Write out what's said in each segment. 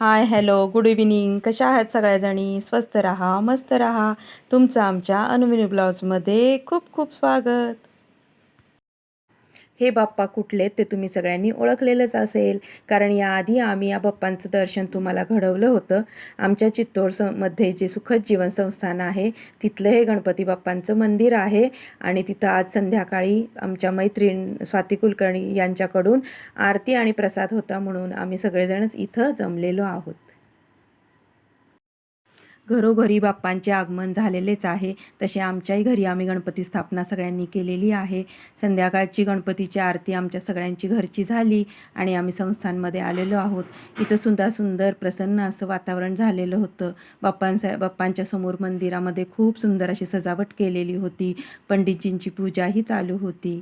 Hi hello good evening कशा आहात सगळ्याजणी? स्वस्त रहा मस्त रहा. तुमचं आमच्या अनुमिनी ब्लाऊजमध्ये खूप खूप स्वागत. हे बाप्पा कुठले ते तुम्ही सगळ्यांनी ओळखलेलंच असेल. कारण याआधी आम्ही या बाप्पांचं दर्शन तुम्हाला घडवलं होतं. आमच्या चित्तोडमध्ये जे सुखद जीवन संस्थान आहे तिथलं हे गणपती बाप्पांचं मंदिर आहे. आणि तिथं आज संध्याकाळी आमच्या मैत्रीण स्वाती कुलकर्णी यांच्याकडून आरती आणि प्रसाद होता म्हणून आम्ही सगळेजणच इथं जमलेलो आहोत. घरोघरी बाप्पांचे आगमन झालेलेच आहे. तसे आमच्याही घरी आम्ही गणपती स्थापना सगळ्यांनी केलेली आहे. संध्याकाळची गणपतीची आरती आमच्या सगळ्यांची घरची झाली आणि आम्ही संस्थांमध्ये आलेलो आहोत. इथं सुद्धा सुंदर प्रसन्न असं वातावरण झालेलं होतं. बाप्पांसा बाप्पांच्या समोर मंदिरामध्ये खूप सुंदर अशी सजावट केलेली होती. पंडितजींची पूजाही चालू होती.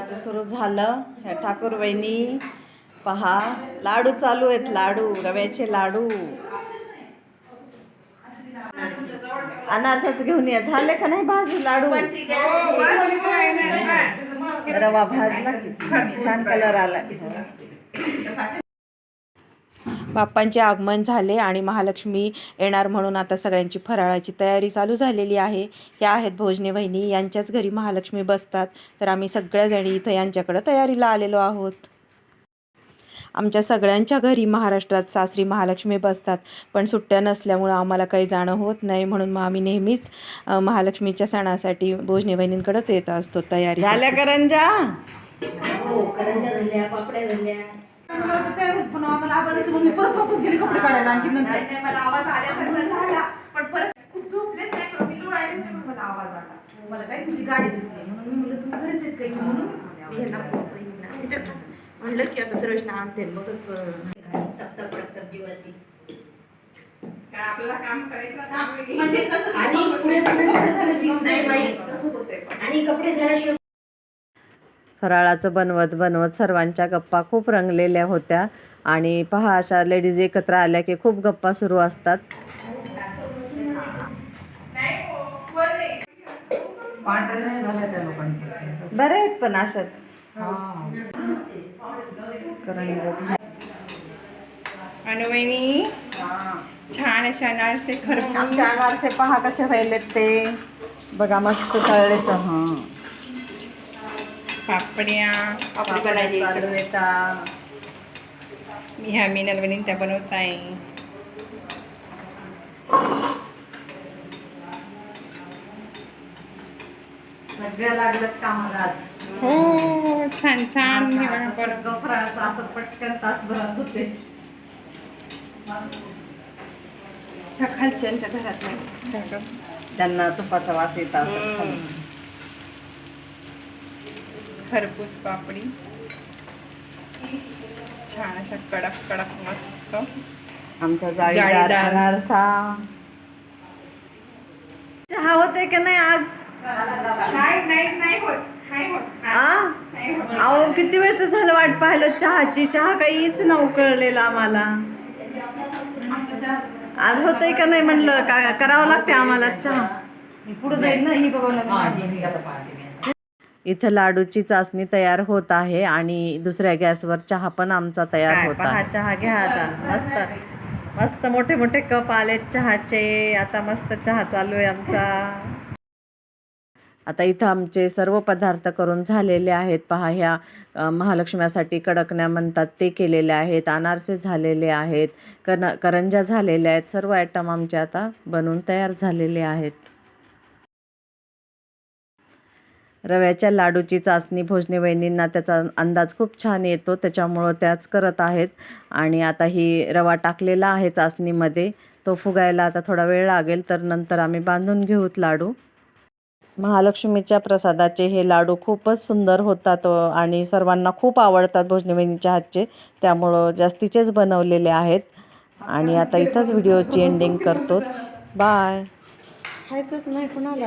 फराळाचं सुरू झालं. ह्या ठाकूर वहिनी पहा लाडू चालू आहेत लाडू रव्याचे लाडू. अनारसाच घेऊन या. झाले का नाही भाजी लाडू? रवा भाजला छान कलर आला. बाप्पांचे आगमन झाले आणि महालक्ष्मी येणार म्हणून आता सगळ्यांची फराळाची तयारी चालू झालेली आहे. या आहेत भोजने वहिनी यांच्याच घरी महालक्ष्मी बसतात. तर आम्ही सगळ्याजणी इथं यांच्याकडं तयारीला आलेलो आहोत. आमच्या सगळ्यांच्या घरी महाराष्ट्रात सासरी महालक्ष्मी बसतात. पण सुट्ट्या नसल्यामुळं आम्हाला काही जाणं होत नाही म्हणून मग आम्ही नेहमीच महालक्ष्मीच्या सणासाठी भोजने वहिनींकडेच येत असतो तयारी झाल्या करंजा? हो करंजा झाल्या पापड्या झाल्या. काय होत पण आम्हाला आवाज म्हणून मी परत वापस गेली कपडे काढायला आणखी नंतर मला आवाज आल्यासारखा झाला पण परत खूप झोपलेच नाही पण मी डोळ्याने होते पण मला आवाज आला मला काय तुमची गाडी दिसली म्हणून मी म्हणलं तुम्ही घरीच आहेत काय की म्हणून मी ह्यांना ह्याच्यात म्हणलं की आता सर्वेश आणते मगच तप तप तप तप जीवाची काय आपल्याला काम करायचं म्हणजे आणि पुढे पुढे पुढे झालं नाही बाई नाही तसं होतंय पण. आणि कपडे झाल्याशिवाय फराळाचं बनवत बनवत सर्वांच्या गप्पा खूप रंगलेल्या होत्या. आणि पहा अशा लेडीज एकत्र आल्या की खूप गप्पा सुरू असतात. बरे आहेत पण अशाच. अनुवहिनी छान अशा खरपूस आमच्या अनारसे पहा कसे राहिलेत ते. बघा मस्त तळले तर हां. पापड्या पापडी बनायची चालू येतात. मी ह्या मी नलवणी त्या बनवत आहे. सगळ्या लागल्यात कामाला आज. हो छान छान. हे बघा. परत सगळं फराळाचं असं पटकन तासभरात होते. ह्या खालच्यांच्या घरात नाही त्यांना तुपाचा वास येत असं. खरपूस पापडी. छान अशा कडक कडक मस्त. आमचा जाळीदार. अनारसा. चहा होते का नाही आज? नाही नाही नाही होत नाही होत. आ? अहो किती वेळचं झालं वाट पाहिलं चहाची? चहा काहीच न उकळलेला आम्हाला. आज होतंय का नाही म्हणलं? का करावं लागते आम्हाला चहा. पुढे जाईल ना ही इथं लाडूची चाचणी तयार होत आहे आणि दुसऱ्या गॅसवर चहा पण आमचा तयार होत आहे. चहा घ्या आता. मस्त. मस्त मोठे मोठे कप आलेत चहाचे. आता मस्त चहा चालू आहे आमचा. आता इथं आमचे सर्व पदार्थ करून झालेले आहेत. पहा ह्या महालक्ष्म्यासाठी कडकण्या म्हणतात ते केलेले आहेत अनारसे झालेले आहेत कन करंजा झालेल्या आहेत. सर्व आयटम आमचे आता बनवून तयार झालेले आहेत. रव्याच्या लाडूची चाचणी भोजने वहिनींना त्याचा अंदाज खूप छान येतो त्याच्यामुळं त्याच करत आहेत. आणि आता ही रवा टाकलेला आहे चाचणीमध्ये तो फुगायला आता थोडा वेळ लागेल तर नंतर आम्ही बांधून घेऊत लाडू. महालक्ष्मीच्या प्रसादाचे हे लाडू खूपच सुंदर होतात आणि सर्वांना खूप आवडतात भोजने वहिनीच्या हातचे. त्यामुळं जास्तीचेच बनवलेले आहेत. आणि आता इथंच व्हिडिओची एंडिंग करतो. बाय खायचंच नाही कुणाला?